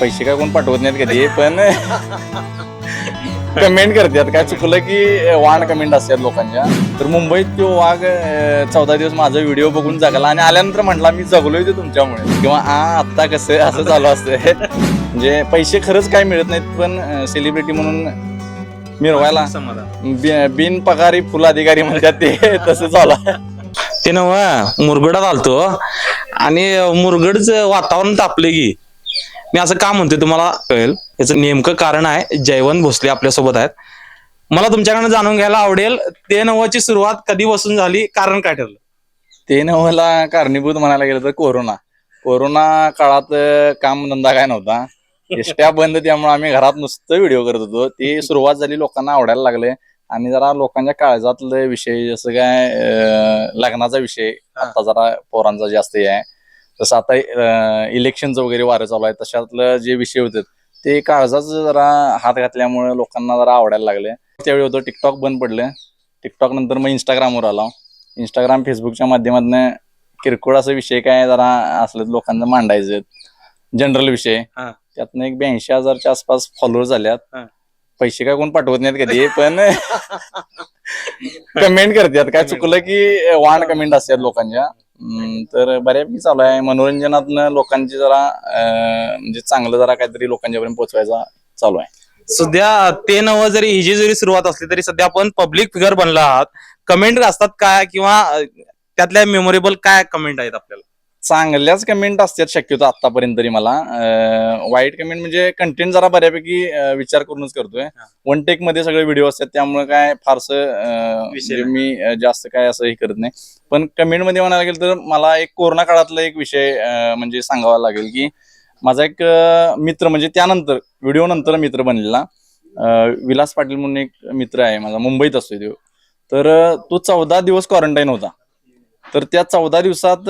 पैसे काय कोण पाठवत नाहीत कधी पण कमेंट करतात. काय चुकलं की वाण कमेंट असतात लोकांच्या. तर मुंबईत तो वाघ चौदा दिवस माझा व्हिडिओ बघून जगला आणि आल्यानंतर म्हटला मी जगलोय ते तुमच्यामुळे. किंवा आ आत्ता कसं असं चालू असतं म्हणजे पैसे खरंच काय मिळत नाहीत पण सेलिब्रिटी म्हणून मिरवायला बिन पगारी फुल अधिकारी म्हणतात ते तसं चालू आहे. ते नव मुरगडात आलतो. आणि मुरगडचं वातावरण तापले की मी असं का म्हणतोय तुम्हाला कळेल? याचं नेमकं कारण आहे जयवंत भोसले आपल्यासोबत आहेत. मला तुमच्याकडनं जाणून घ्यायला आवडेल ते नवाची सुरुवात कधी बसून झाली कारण काय ठरलं? ते नवला कारणीभूत म्हणायला गेलं तर कोरोना. कोरोना काळात काम धंदा काय नव्हता. एसट्या बंद त्यामुळे आम्ही घरात नुसतं व्हिडिओ करत होतो. ती सुरुवात झाली लोकांना आवडायला लागले. आणि जरा लोकांच्या काळजातले विषय जसं काय लग्नाचा विषय आता जरा पोरांचा जास्त हे आहे. तसं आता इलेक्शनचं वगैरे वारं चालू आहे तशातलं जे विषय होते ते काळजाचं जरा हात घातल्यामुळे लोकांना जरा आवडायला लागले. त्यावेळी होतं टिकटॉक बंद पडलं. टिकटॉक नंतर मग इंस्टाग्रामवर आला. इंस्टाग्राम फेसबुकच्या माध्यमातून किरकोळ असा विषय काय जरा असलं लोकांना मांडायचे जनरल विषय. हा. त्यातनं एक ब्याऐंशी हजारच्या आसपास फॉलोअर झाल्यात. पैसे काय कोण पाठवत नाहीत कधी पण कमेंट करतात. काय चुकलं की वाण कमेंट असतात लोकांच्या. तर बऱ्यापैकी चालू आहे. मनोरंजनातनं लोकांची जरा म्हणजे चांगलं जरा काहीतरी लोकांच्यापर्यंत पोहोचवायचा चालू आहे. सध्या ते नवं जरी हिजी जरी सुरुवात असली तरी सध्या आपण पब्लिक फिगर बनला आहात. कमेंट असतात काय किंवा त्यातल्या मेमोरेबल काय कमेंट आहेत आपल्याला? चांगल्याच कमेंट असतात शक्यतो आतापर्यंत तरी मला. वाईट कमेंट म्हणजे कंटेंट जरा बऱ्यापैकी विचार करूनच करतोय. वन टेकमध्ये सगळे व्हिडिओ असतात त्यामुळे काय फारसं म्हणजे मी जास्त काय असं हे करत नाही. पण कमेंटमध्ये म्हणायला गेलं तर मला एक कोरोना काळातला एक विषय म्हणजे सांगावा लागेल की माझा एक मित्र म्हणजे त्यानंतर व्हिडिओ नंतर मित्र बनलेला. विलास पाटील म्हणून एक मित्र आहे माझा मुंबईत असतो तो. तर तो चौदा दिवस क्वारंटाईन होता. तर त्या चौदा दिवसात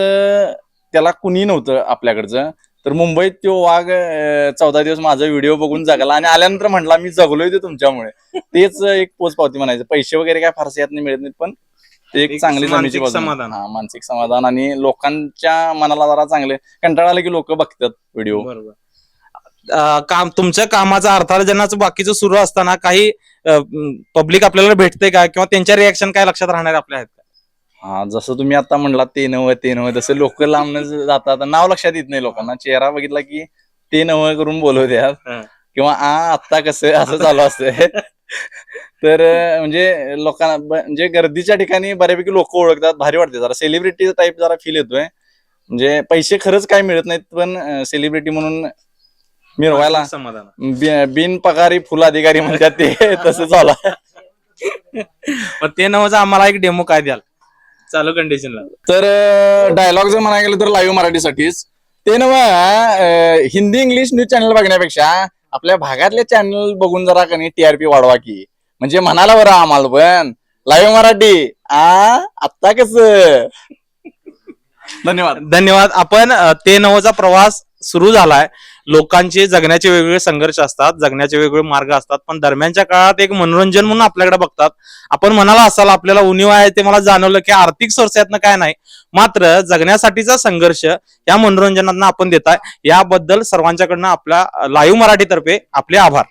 त्याला कुणी नव्हतं आपल्याकडचं तर मुंबईत तो वाघ चौदा दिवस माझा व्हिडिओ बघून जगला आणि आल्यानंतर म्हटला मी जगलोय ते तुमच्यामुळे तेच एक पोच पावती म्हणायचं पैसे वगैरे काय फारसे यात नाही मिळत नाहीत पण ते एक चांगली मानसिक. समाधान. हा मानसिक समाधान आणि लोकांच्या मनाला जरा चांगले कंटाळा आला की लोक बघतात व्हिडिओ काम तुमच्या कामाचा अर्थार्जनाचं बाकीचं सुरू असताना काही पब्लिक आपल्याला भेटते का किंवा त्यांच्या रिॲक्शन काय लक्षात राहणार आपल्या आहेत? हा जसं तुम्ही आता म्हणलात ते नवं ते नवं तसं लोक लांब जातात नाव लक्षात येत नाही लोकांना. चेहरा बघितला की ते नवं करून बोलवतात हा. किंवा आ आत्ता कसं असं चालू असतंय तर म्हणजे लोकांना म्हणजे गर्दीच्या ठिकाणी बऱ्यापैकी लोक ओळखतात भारी वाटते. जरा सेलिब्रिटी टाईप जरा फील येतोय. म्हणजे पैसे खरंच काय मिळत नाहीत पण सेलिब्रिटी म्हणून मिरवायला समाधान बिन पगारी फुल अधिकारी म्हणतात ते. तसं. मग ते नवं आम्हाला एक डेमो काय द्याल? चालू कंडिशनला तर डायलॉग जर म्हणायला गेलं तर लाईव्ह मराठीसाठीच. ते नव हिंदी इंग्लिश न्यूज चॅनल बघण्यापेक्षा आपल्या भागातले चॅनल बघून जरा कणी टीआरपी वाढवा की. म्हणजे म्हणाला बरं आम्हाला पण. लाईव्ह मराठी. आ आत्ता कस? धन्यवाद. धन्यवाद. आपण ते नवचा प्रवास सुरू झालाय. लोकांचे जगण्याचे वेगवेगळे संघर्ष असतात जगण्याचे वेगवेगळे मार्ग असतात पण दरम्यानच्या काळात एक मनोरंजन म्हणून आपल्याकडे बघतात. आपण म्हणाला असाल आपल्याला उणीव आहे ते मला जाणवलं की आर्थिक सोर्स यातनं काय नाही. मात्र जगण्यासाठीचा संघर्ष या मनोरंजनातनं आपण देताय याबद्दल सर्वांच्याकडनं आपल्या लाईव्ह मराठीतर्फे आपले आभार.